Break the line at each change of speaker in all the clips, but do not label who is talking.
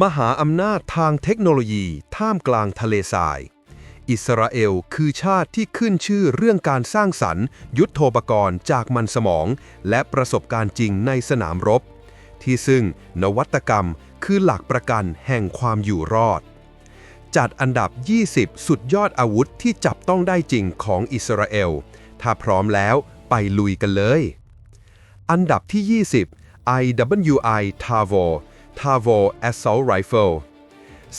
มหาอำนาจทางเทคโนโลยีท่ามกลางทะเลทราย อิสราเอลคือชาติที่ขึ้นชื่อเรื่องการสร้างสรรค์ ยุทโธปกรณ์จากมันสมอง และประสบการณ์จริงในสนามรบ ที่ซึ่งนวัตกรรมคือหลักประกันแห่งความอยู่รอด จัดอันดับ 20 สุดยอดอาวุธที่จับต้องได้จริงของอิสราเอล ถ้าพร้อมแล้วไปลุยกันเลย อันดับที่ 20 IWI TAVO TAVO Assault Rifle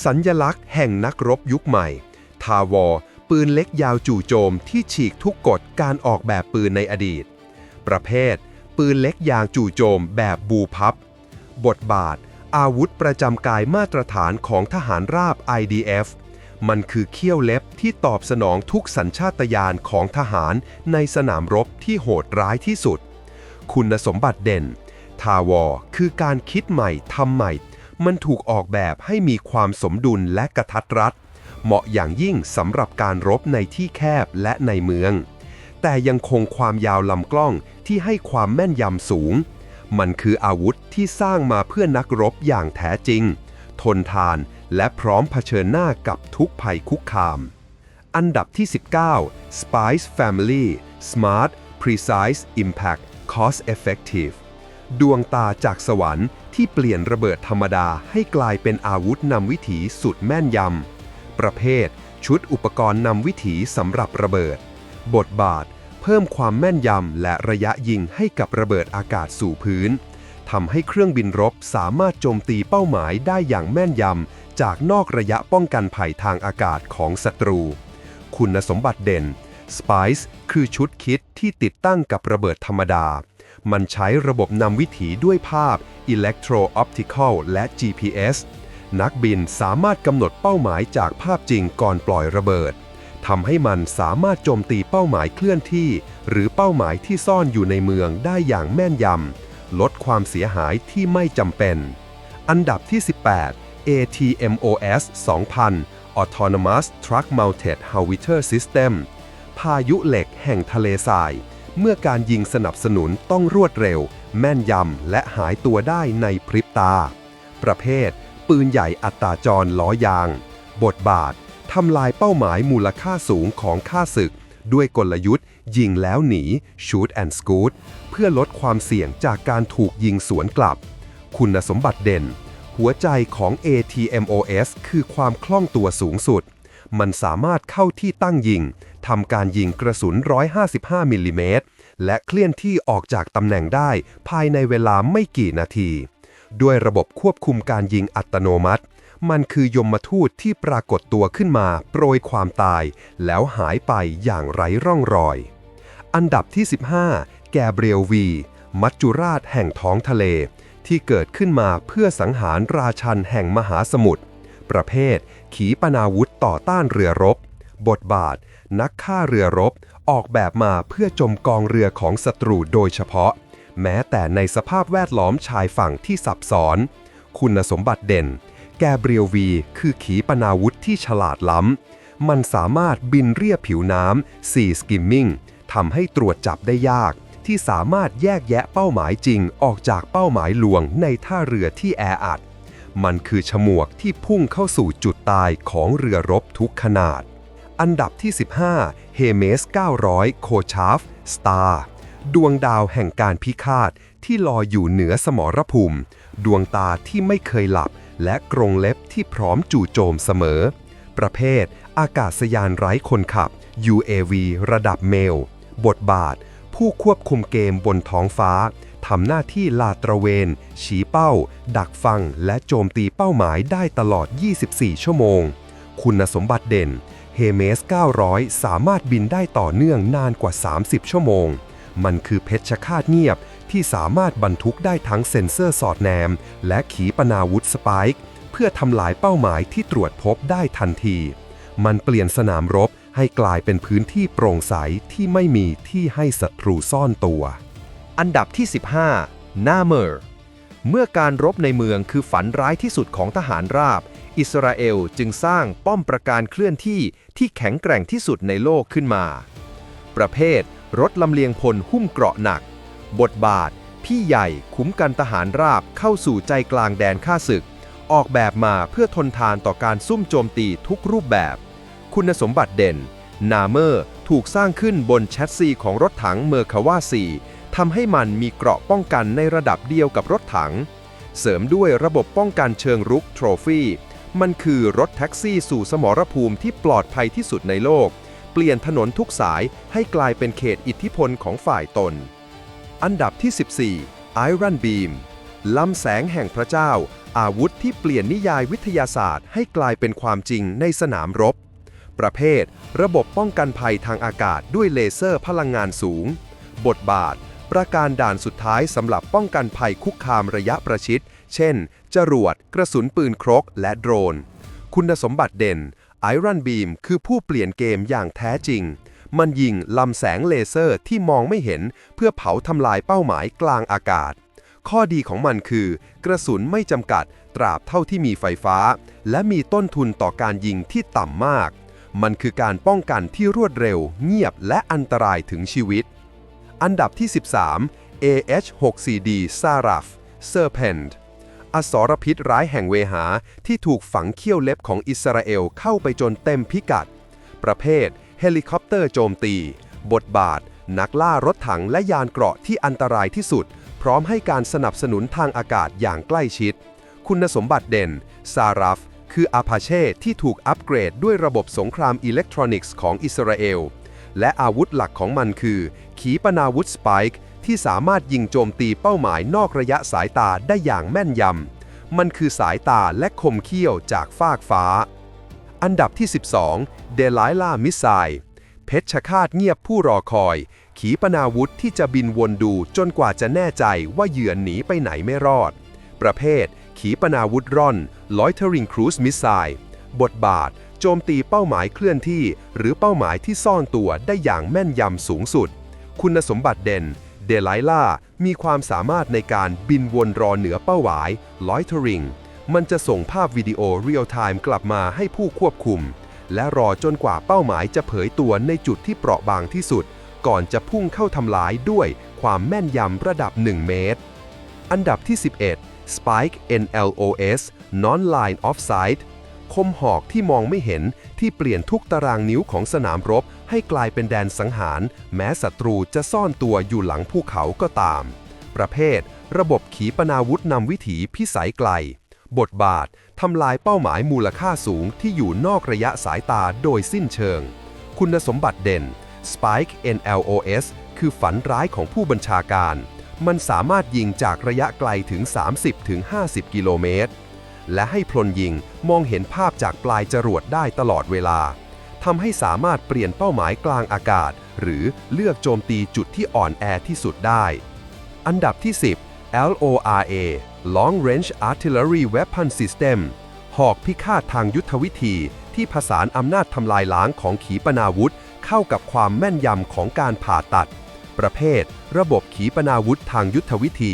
สัญญลักษณ์แห่งนักรบยุคใหม่ TAVO ปืนเล็กยาวจู่โจมที่ฉีกทุกกฎการออกแบบปืนในอดีต ประเภท ปืนเล็กยางจู่โจมแบบบูพับ บทบาท อาวุธประจำกายมาตรฐานของทหารราบ IDF มันคือเขี้ยวเล็บที่ตอบสนองทุกสัญชาตญาณของทหารในสนามรบที่โหดร้ายที่สุด คุณสมบัติเด่น ทาวอคือการคิดใหม่ทำใหม่ มันถูกออกแบบให้มีความสมดุลและกระทัดรัด เหมาะอย่างยิ่งสำหรับการรบในที่แคบและในเมือง แต่ยังคงความยาวลำกล้องที่ให้ความแม่นยำสูง มันคืออาวุธที่สร้างมาเพื่อนักรบอย่างแท้จริง ทนทานและพร้อมเผชิญหน้ากับทุกภัยคุกคาม อันดับที่ 19 Spice Family Smart Precise Impact Cost Effective ดวงตาจากสวรรค์ที่เปลี่ยนระเบิดธรรมดาให้กลายเป็นอาวุธนำวิถีสุดแม่นยำ ประเภท ชุดอุปกรณ์นำวิถีสำหรับระเบิด บทบาท เพิ่มความแม่นยำและระยะยิงให้กับระเบิดอากาศสู่พื้นทำให้เครื่องบินรบสามารถโจมตีเป้าหมายได้อย่างแม่นยำ จากนอกระยะป้องกันภัยทางอากาศของศัตรู คุณสมบัติเด่น Spice คือชุดคิดที่ติดตั้งกับระเบิดธรรมดา มันใช้ระบบนำวิถีด้วยภาพ Electro-Optical และ GPS นักบินสามารถกำหนดเป้าหมายจากภาพจริงก่อนปล่อยระเบิดทำให้มันสามารถโจมตีเป้าหมายเคลื่อนที่ หรือเป้าหมายที่ซ่อนอยู่ในเมืองได้อย่างแม่นยำ ลดความเสียหายที่ไม่จำเป็น อันดับที่ 18 ATMOS 2000 Autonomous Truck Mounted Howitzer System พายุเหล็กแห่งทะเลทราย เมื่อการยิงสนับสนุนต้องรวดเร็ว แม่นยำและหายตัวได้ในพริบตา ประเภท ปืนใหญ่อัตราจรล้อยาง บทบาททำลายเป้าหมายมูลค่าสูงของค่าศึก ด้วยกลยุทธ์ ยิงแล้วหนี shoot and scoot เพื่อลดความเสี่ยงจากการถูกยิงสวนกลับ คุณสมบัติเด่น หัวใจของ ATMOS คือความคล่องตัวสูงสุด มันสามารถเข้าที่ตั้งยิง ทำการยิงกระสุน 155 มิลลิเมตร และเคลื่อนที่ออกจากตำแหน่งได้ภายในเวลาไม่กี่นาที ด้วยระบบควบคุมการยิงอัตโนมัติ มันคือยมทูตที่ปรากฏตัวขึ้นมา โปรยความตาย แล้วหายไปอย่างไร้ร่องรอย อันดับที่ 15 แกเบรียลวี มัจจุราชแห่งท้องทะเล ที่เกิดขึ้นมาเพื่อสังหารราชันแห่งมหาสมุทรประเภท ขีปนาวุธต่อต้านเรือรบ บทบาท นักฆ่าเรือรบ ออกแบบมาเพื่อจมกองเรือของศัตรูโดยเฉพาะ แม้แต่ในสภาพแวดล้อมชายฝั่งที่ซับซ้อน คุณสมบัติเด่น แกเบรียลวี คือขีปนาวุธที่ฉลาดล้ำ มันสามารถบินเรียบผิวน้ำซีสกิมมิ่งทำให้ตรวจจับได้ยาก ที่สามารถแยกแยะเป้าหมายจริงออกจากเป้าหมายลวงในท่าเรือที่แออัดมันคือฉมวกที่พุ่งเข้าสู่จุดตายของเรือรบทุกขนาด อันดับที่ 15 เฮเมส 900 โคชาฟ สตาร์ ดวงดาวแห่งการพิฆาตที่ลอยอยู่เหนือสมรภูมิ ดวงตาที่ไม่เคยหลับ และกรงเล็บที่พร้อมจู่โจมเสมอ ประเภท อากาศยานไร้คนขับ UAV ระดับเมล บทบาท ผู้ควบคุมเกมบนท้องฟ้า ทำหน้าที่ลาดตระเวน ชี้เป้า ดักฟัง และโจมตีเป้าหมายได้ตลอด 24 ชั่วโมง คุณสมบัติเด่น เฮเมส 900 สามารถบินได้ต่อเนื่องนานกว่า 30 ชั่วโมง มันคือเพชฌฆาตเงียบที่สามารถบรรทุกได้ทั้งเซ็นเซอร์สอดแนม และขีปนาวุธสไปค์เพื่อทำลายเป้าหมายที่ตรวจพบได้ทันที มันเปลี่ยนสนามรบให้กลายเป็นพื้นที่โปร่งใสที่ไม่มีที่ให้ศัตรูซ่อนตัว
อันดับที่ 15นาเมอร์ เมื่อการรบในเมืองคือฝันร้ายที่สุดของทหารราบ อิสราเอลจึงสร้างป้อมประการเคลื่อนที่ที่แข็งแกร่งที่สุดในโลกขึ้นมา ประเภท รถลำเลียงพลหุ้มเกราะหนัก บทบาท พี่ใหญ่คุ้มกันทหารราบเข้าสู่ใจกลางแดนข้าศึก ออกแบบมาเพื่อทนทานต่อการซุ่มโจมตีทุกรูปแบบ คุณสมบัติเด่น นาเมอร์ถูกสร้างขึ้นบนแชสซีของรถถังเมอร์คาวาซีทำให้มันมีเกราะป้องกันในระดับเดียวกับรถถัง เสริมด้วยระบบป้องกันเชิงรุกโทรฟี่ มันคือรถแท็กซี่สู่สมรภูมิที่ปลอดภัยที่สุดในโลก เปลี่ยนถนนทุกสายให้กลายเป็นเขตอิทธิพลของฝ่ายตน อันดับที่ 14 Iron Beam ลำแสงแห่งพระเจ้า อาวุธที่เปลี่ยนนิยายวิทยาศาสตร์ ให้กลายเป็นความจริงในสนามรบ ประเภท ระบบป้องกันภัยทางอากาศด้วยเลเซอร์พลังงานสูง บทบาท ประการด่านสุดท้ายสำหรับป้องกันภัยคุกคามระยะประชิด เช่น จรวด กระสุนปืนครก และโดรน คุณสมบัติเด่น Iron Beam คือผู้เปลี่ยนเกมอย่างแท้จริง มันยิงลำแสงเลเซอร์ที่มองไม่เห็น เพื่อเผาทำลายเป้าหมายกลางอากาศ ข้อดีของมันคือ กระสุนไม่จำกัดตราบเท่าที่มีไฟฟ้า และมีต้นทุนต่อการยิงที่ต่ำมาก มันคือการป้องกันที่รวดเร็ว เงียบและอันตรายถึงชีวิต อันดับที่ 13 AH-6CD Saraf Serpent อสรพิษร้ายแห่งเวหาที่ถูกฝังเขี้ยวเล็บของอิสราเอลเข้าไปจนเต็มพิกัด ประเภท เฮลิคอปเตอร์โจมตี บทบาท นักล่ารถถังและยานเกราะที่อันตรายที่สุด พร้อมให้การสนับสนุนทางอากาศอย่างใกล้ชิด คุณสมบัติเด่น ซารัฟคืออาพาเช่ที่ถูกอัปเกรดด้วยระบบสงครามอิเล็กทรอนิกส์ของอิสราเอล และอาวุธหลักของมันคือ ขีปนาวุธสไปค์ที่สามารถยิงโจมตีเป้าหมายนอกระยะสายตาได้อย่างแม่นยำ มันคือสายตาและคมเขี้ยวจากฟากฟ้า อันดับที่ 12 เดลายล่ามิสไซเพชฌฆาตเงียบผู้รอคอย ขีปนาวุธที่จะบินวนดูจนกว่าจะแน่ใจว่าเหยื่อหนีไปไหนไม่รอด ประเภท ขีปนาวุธร่อน Loitering Cruise Missile บทบาท โจมตีเป้าหมายเคลื่อนที่ หรือเป้าหมายที่ซ่อนตัวได้อย่างแม่นยำสูงสุด คุณสมบัติเด่นเดลายล่ามีความสามารถในการบินวนรอเหนือเป้าหมาย Loitering มันจะส่งภาพวิดีโอเรียลไทม์กลับมาให้ผู้ควบคุม และรอจนกว่าเป้าหมายจะเผยตัวในจุดที่เปราะบางที่สุด ก่อนจะพุ่งเข้าทำลายด้วยความแม่นยำระดับ 1 เมตร อันดับที่ 11 Spike NLOS Non-Line of Sight คมหอกที่มองไม่เห็นที่เปลี่ยนทุกตารางนิ้วของสนามรบ ให้กลายเป็นแดนสังหาร แม้ศัตรูจะซ่อนตัวอยู่หลังภูเขาก็ตาม ประเภท ระบบขีปนาวุธนำวิถีพิสัยไกล บทบาททำลายเป้าหมายมูลค่าสูงที่อยู่นอกระยะสายตาโดยสิ้นเชิง คุณสมบัติเด่น Spike NLOS คือฝันร้ายของผู้บัญชาการ มันสามารถยิงจากระยะไกลถึง 30-50 กิโลเมตร และให้พลยิงมองเห็นภาพจากปลายจรวดได้ตลอดเวลาทำให้สามารถเปลี่ยนเป้าหมายกลางอากาศ หรือเลือกโจมตีจุดที่อ่อนแอที่สุดได้ อันดับที่ 10 LORA Long Range Artillery Weapon System หอกพิฆาตทางยุทธวิธีที่ผสานอำนาจทำลายล้างของขีปนาวุธ เข้ากับความแม่นยำของการผ่าตัด ประเภท ระบบขีปนาวุธทางยุทธวิธี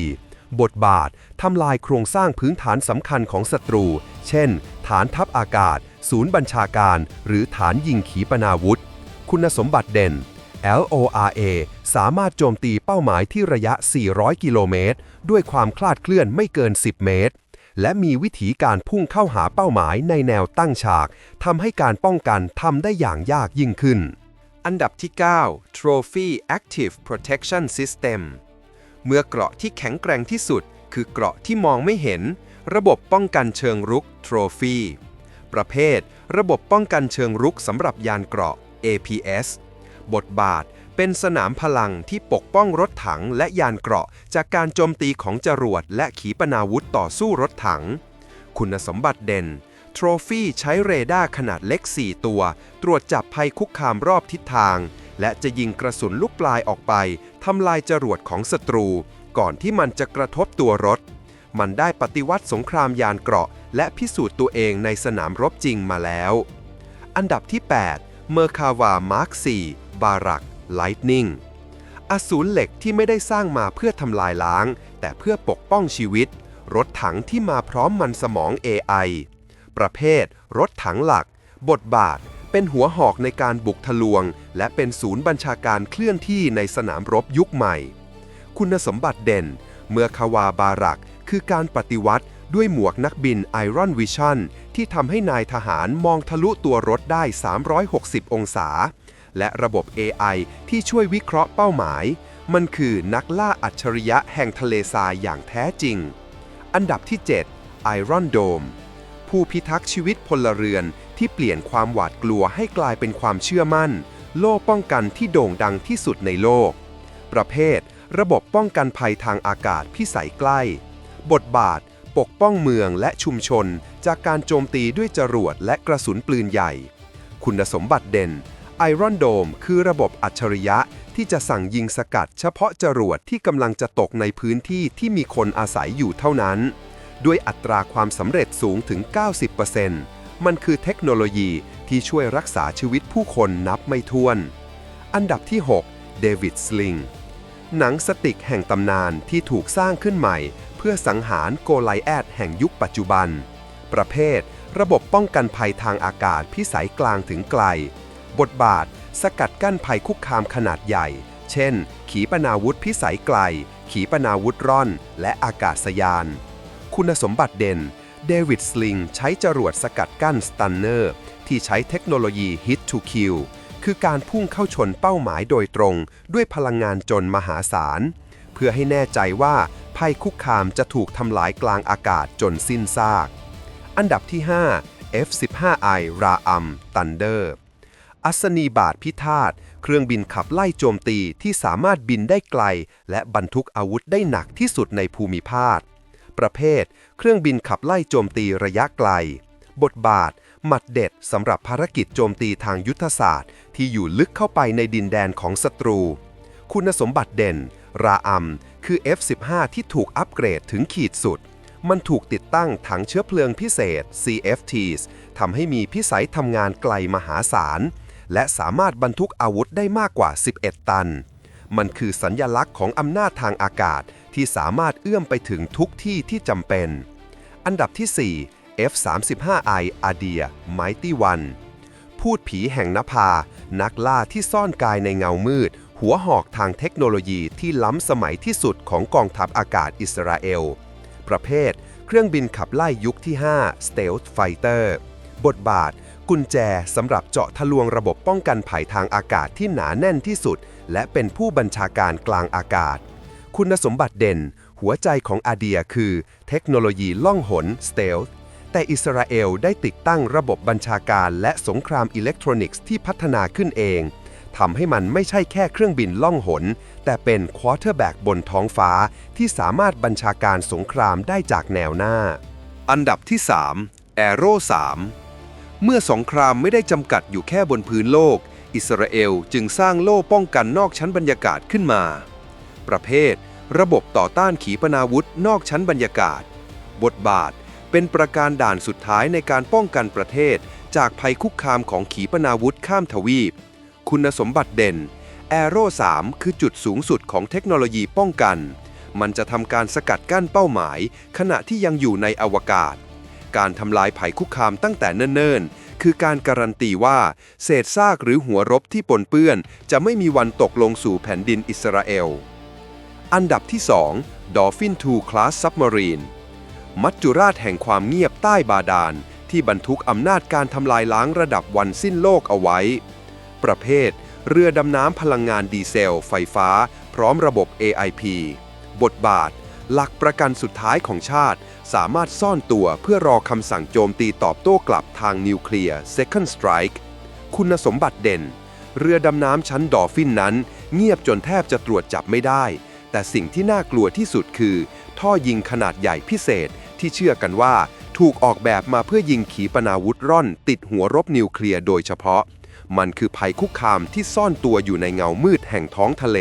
บทบาททำลายโครงสร้างพื้นฐานสำคัญของศัตรู เช่น ฐานทัพอากาศ ศูนย์บัญชาการ หรือฐานยิงขีปนาวุธ คุณสมบัติเด่น LORA สามารถโจมตีเป้าหมายที่ระยะ 400 กิโลเมตร ด้วยความคลาดเคลื่อนไม่เกิน 10 เมตร และมีวิธีการพุ่งเข้าหาเป้าหมายในแนวตั้งฉาก ทำให้การป้องกันทำได้อย่างยากยิ่งขึ้น อันดับที่ 9 Trophy Active Protection System เมื่อเกราะที่แข็งแกร่งที่สุด คือเกราะที่มองไม่เห็น ระบบป้องกันเชิงรุก Trophy ประเภท ระบบป้องกันเชิงรุกสำหรับยานเกราะ APS บทบาทเป็นสนามพลังที่ปกป้องรถถังและยานเกราะ จากการโจมตีของจรวดและขีปนาวุธต่อสู้รถถัง คุณสมบัติเด่นโทรฟี่ใช้เรดาร์ขนาดเล็ก 4 ตัว ตรวจจับภัยคุกคามรอบทิศทาง และจะยิงกระสุนลูกปลายออกไป ทำลายจรวดของศัตรู ก่อนที่มันจะกระทบตัวรถ มันได้ปฏิวัติสงครามยานเกราะ และพิสูจน์ตัวเองในสนามรบจริงมาแล้ว อันดับที่ 8 เมอร์คาวามาร์ค 4 บารัก ไลท์นิงอสูรเหล็กที่ไม่ได้สร้างมาเพื่อทำลายล้าง แต่เพื่อปกป้องชีวิต รถถังที่มาพร้อมมันสมอง AI ประเภท รถถังหลัก บทบาท เป็นหัวหอกในการบุกทะลวง และเป็นศูนย์บัญชาการเคลื่อนที่ในสนามรบยุคใหม่ คุณสมบัติเด่น เมื่อคาวาบารัก คือการปฏิวัติ
ด้วยหมวกนักบิน Iron Vision ที่ทำให้นายทหารมองทะลุตัวรถได้ 360 องศา และระบบ AI ที่ช่วยวิเคราะห์เป้าหมาย มันคือนักล่าอัจฉริยะแห่งทะเลทรายอย่างแท้จริง อันดับที่ 7 Iron Dome ผู้พิทักษ์ชีวิตพลเรือนที่เปลี่ยนความหวาดกลัวให้กลายเป็นความเชื่อมั่น โล่ป้องกันที่โด่งดังที่สุดในโลก ประเภท ระบบป้องกันภัยทางอากาศพิสัยใกล้ บทบาท ปกป้องเมืองและชุมชน จากการโจมตีด้วยจรวดและกระสุนปืนใหญ่ คุณสมบัติเด่น Iron Dome คือระบบอัจฉริยะที่จะสั่งยิงสกัดเฉพาะจรวดที่กำลังจะตกในพื้นที่ที่มีคนอาศัยอยู่เท่านั้น ด้วยอัตราความสำเร็จสูงถึง 90%มันคือเทคโนโลยีที่ช่วยรักษาชีวิตผู้คนนับไม่ถ้วน อันดับที่ 6 เดวิดสลิง หนังสติกแห่งตำนานที่ถูกสร้างขึ้นใหม่ เพื่อสังหารโกไลแอดแห่งยุคปัจจุบัน ประเภท ระบบป้องกันภัยทางอากาศพิสัยกลางถึงไกล บทบาท สกัดกั้นภัยคุกคามขนาดใหญ่ เช่น ขีปนาวุธพิสัยไกล ขีปนาวุธร่อน และอากาศยาน คุณสมบัติเด่น เดวิดสลิงใช้จรวดสกัดกั้นสตันเนอร์ ที่ใช้เทคโนโลยี Hit to Kill คือการพุ่งเข้าชนเป้าหมายโดยตรงด้วยพลังงานจนมหาศาล เพื่อให้แน่ใจว่าภัยคุกคามจะถูกทำลายกลางอากาศจนสิ้นซาก อันดับที่ 5 F-15I ราอัมตันเดอร์อัศนีบาทพิฆาต เครื่องบินขับไล่โจมตีที่สามารถบินได้ไกล และบรรทุกอาวุธได้หนักที่สุดในภูมิภาค ประเภท เครื่องบินขับไล่โจมตีระยะไกล บทบาท หมัดเด็ดสำหรับภารกิจโจมตีทางยุทธศาสตร์ ที่อยู่ลึกเข้าไปในดินแดนของศัตรู คุณสมบัติเด่น ราอัมคือ F-15 ที่ถูกอัปเกรดถึงขีดสุด มันถูกติดตั้งถังเชื้อเพลิงพิเศษ CFTs ทำให้มีพิสัยทำงานไกลมหาศาล และสามารถบรรทุกอาวุธได้มากกว่า 11 ตันมันคือสัญญลักษณ์ของอำนาจทางอากาศ ที่สามารถเอื้อมไปถึงทุกที่ที่จำเป็น อันดับที่ 4 F-35I อาเดีย Mighty One พูดผีแห่งนภา นักล่าที่ซ่อนกายในเงามืด หัวหอกทางเทคโนโลยีที่ล้ำสมัยที่สุดของกองทัพอากาศอิสราเอล ประเภท เครื่องบินขับไล่ยุคที่ 5 Stealth Fighter บทบาท กุญแจสำหรับเจาะทะลวงระบบป้องกันภัยทางอากาศที่หนาแน่นที่สุด และเป็นผู้บัญชาการกลางอากาศ คุณสมบัติเด่น หัวใจของอาเดียคือเทคโนโลยีล่องหน Stealth แต่อิสราเอลได้ติดตั้งระบบบัญชาการและสงครามอิเล็กทรอนิกส์ที่พัฒนาขึ้นเองทำให้มันไม่ใช่แค่เครื่องบินล่องหน แต่เป็นควอเตอร์แบ็กบนท้องฟ้าที่สามารถบัญชาการสงครามได้จากแนวหน้า อันดับที่ 3 Aero 3เมื่อสงครามไม่ได้จำกัดอยู่แค่บนพื้นโลก อิสราเอลจึงสร้างโล่ป้องกันนอกชั้นบรรยากาศขึ้นมา ประเภท ระบบต่อต้านขีปนาวุธนอกชั้นบรรยากาศ บทบาท เป็นประการด่านสุดท้ายในการป้องกันประเทศ จากภัยคุกคามของขีปนาวุธข้ามทวีป คุณสมบัติเด่น Aero 3คือจุดสูงสุดของเทคโนโลยีป้องกัน มันจะทำการสกัดกั้นเป้าหมาย ขณะที่ยังอยู่ในอวกาศ การทำลายภัยคุกคามตั้งแต่เนิ่นๆ คือการการันตีว่า เศษซากหรือหัวรบที่ปนเปื้อน จะไม่มีวันตกลงสู่แผ่นดินอิสราเอล อันดับที่ 2 Dolphin 2 Class Submarine มัจจุราชแห่งความเงียบใต้บาดาล ที่บรรทุกอำนาจการทำลายล้างระดับวันสิ้นโลกเอาไว้ ประเภท เรือดำน้ำพลังงานดีเซล ไฟฟ้า พร้อมระบบ AIP บทบาท หลักประกันสุดท้ายของชาติ สามารถซ่อนตัวเพื่อรอคำสั่งโจมตีตอบโต้กลับทางนิวเคลียร์ Second Strike คุณสมบัติเด่น เรือดำน้ำชั้นดอฟฟินนั้น เงียบจนแทบจะตรวจจับไม่ได้ แต่สิ่งที่น่ากลัวที่สุดคือ ท่อยิงขนาดใหญ่พิเศษที่เชื่อกันว่า ถูกออกแบบมาเพื่อยิงขีปนาวุธร่อน ติดหัวรบนิวเคลียร์โดยเฉพาะ มันคือภัยคุกคามที่ซ่อนตัวอยู่ในเงามืดแห่งท้องทะเล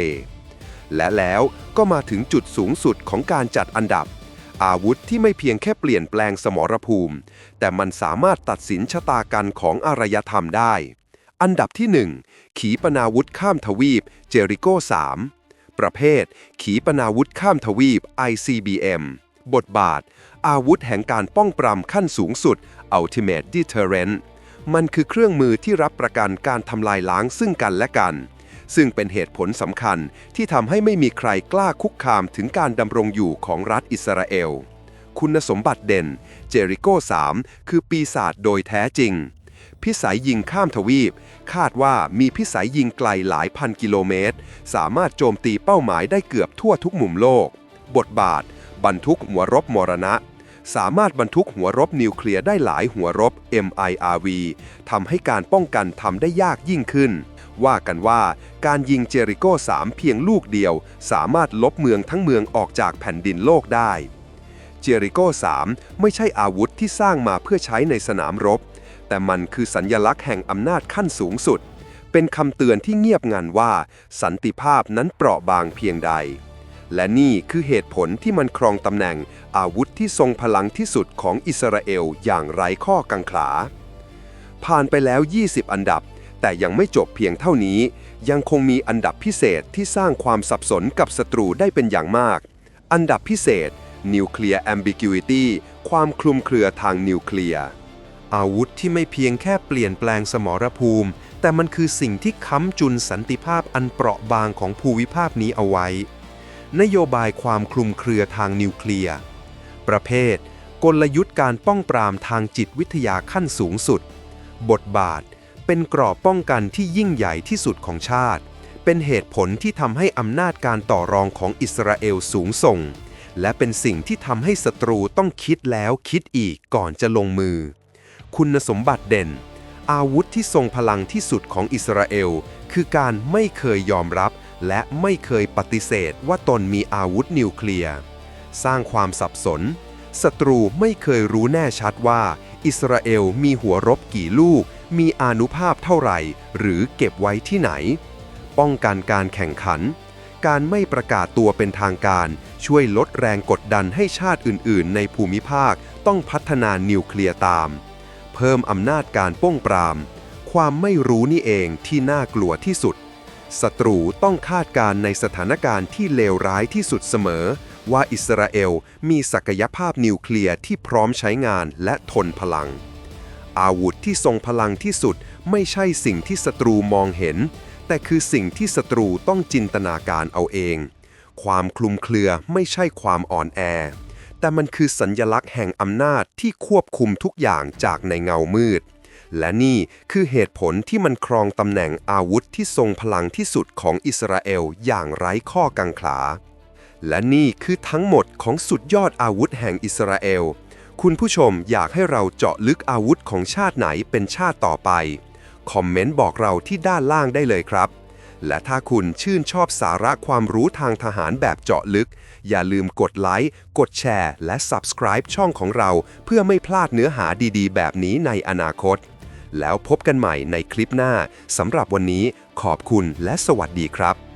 และแล้วก็มาถึงจุดสูงสุดของการจัดอันดับ อาวุธที่ไม่เพียงแค่เปลี่ยนแปลงสมรภูมิ แต่มันสามารถตัดสินชะตากรรมของอารยธรรมได้ อันดับที่ 1 ขีปนาวุธข้ามทวีปเจริโก3 ประเภท ขีปนาวุธข้ามทวีป ICBM บทบาท อาวุธแห่งการป้องปรามขั้นสูงสุด Ultimate Deterrent มันคือเครื่องมือที่รับประกันการทำลายล้างซึ่งกันและกัน ซึ่งเป็นเหตุผลสำคัญที่ทำให้ไม่มีใครกล้าคุกคามถึงการดำรงอยู่ของรัฐอิสราเอล คุณสมบัติเด่น เจริโก้ 3 คือปีศาจโดยแท้จริง พิสัยยิงข้ามทวีป คาดว่ามีพิสัยยิงไกลหลายพันกิโลเมตร สามารถโจมตีเป้าหมายได้เกือบทั่วทุกมุมโลก บทบาท บรรทุกหัวรบมรณะ สามารถบรรทุกหัวรบนิวเคลียร์ได้หลายหัวรบ MIRV ทำให้การป้องกันทำได้ยากยิ่งขึ้น ว่ากันว่าการยิงเจริโก้3เพียงลูกเดียว สามารถลบเมืองทั้งเมืองออกจากแผ่นดินโลกได้เจริโก้3ไม่ใช่อาวุธที่สร้างมาเพื่อใช้ในสนามรบ แต่มันคือสัญญลักษณ์แห่งอำนาจขั้นสูงสุด เป็นคำเตือนที่เงียบงันว่า สันติภาพนั้นเปราะบางเพียงใด และนี่คือเหตุผลที่มันครองตำแหน่งอาวุธที่ทรงพลังที่สุดของอิสราเอลอย่างไร้ข้อกังขา ผ่านไปแล้ว 20 อันดับ แต่ยังไม่จบเพียงเท่านี้ ยังคงมีอันดับพิเศษที่สร้างความสับสนกับศัตรูได้เป็นอย่างมาก อันดับพิเศษ Nuclear Ambiguity ความคลุมเครือทางนิวเคลียร์ อาวุธที่ไม่เพียงแค่เปลี่ยนแปลงสมรภูมิ แต่มันคือสิ่งที่ค้ำจุนสันติภาพอันเปราะบางของภูมิภาคนี้เอาไว้ นโยบายความคลุมเครือทางนิวเคลียร์ ประเภท กลยุทธ์การป้องปรามทางจิตวิทยาขั้นสูงสุด บทบาท เป็นกรอบป้องกันที่ยิ่งใหญ่ที่สุดของชาติ เป็นเหตุผลที่ทำให้อำนาจการต่อรองของอิสราเอลสูงส่ง และเป็นสิ่งที่ทำให้ศัตรูต้องคิดแล้วคิดอีกก่อนจะลงมือ คุณสมบัติเด่น อาวุธที่ทรงพลังที่สุดของอิสราเอล คือการไม่เคยยอมรับ และไม่เคยปฏิเสธว่าตนมีอาวุธนิวเคลียร์ สร้างความสับสน ศัตรูไม่เคยรู้แน่ชัดว่า อิสราเอลมีหัวรบกี่ลูก มีอานุภาพเท่าไหร่ หรือเก็บไว้ที่ไหน ป้องกันการแข่งขันการไม่ประกาศตัวเป็นทางการ ช่วยลดแรงกดดันให้ชาติอื่น ๆ ในภูมิภาคต้องพัฒนานิวเคลียร์ตาม เพิ่มอำนาจการป้องปราม ความไม่รู้นี่เองที่น่ากลัวที่สุดศัตรูต้องคาดการณ์ในสถานการณ์ที่เลวร้ายที่สุดเสมอ ว่าอิสราเอลมีศักยภาพนิวเคลียร์ที่พร้อมใช้งานและทนพลัง อาวุธที่ทรงพลังที่สุดไม่ใช่สิ่งที่ศัตรูมองเห็น แต่คือสิ่งที่ศัตรูต้องจินตนาการเอาเอง ความคลุมเครือไม่ใช่ความอ่อนแอ แต่มันคือสัญญลักษณ์แห่งอำนาจที่ควบคุมทุกอย่างจากในเงามืด และนี่คือเหตุผลที่มันครองตำแหน่งอาวุธที่ทรงพลังที่สุดของอิสราเอลอย่างไร้ข้อกังขา และนี่คือทั้งหมดของสุดยอดอาวุธแห่งอิสราเอล คุณผู้ชมอยากให้เราเจาะลึกอาวุธของชาติไหนเป็นชาติต่อไป คอมเมนต์บอกเราที่ด้านล่างได้เลยครับ และถ้าคุณชื่นชอบสาระความรู้ทางทหารแบบเจาะลึก อย่าลืมกดไลค์ กดแชร์ และ Subscribe ช่องของเรา เพื่อไม่พลาดเนื้อหาดีๆ แบบนี้ในอนาคต แล้วพบกันใหม่ในคลิปหน้าสำหรับวันนี้ขอบคุณและสวัสดีครับ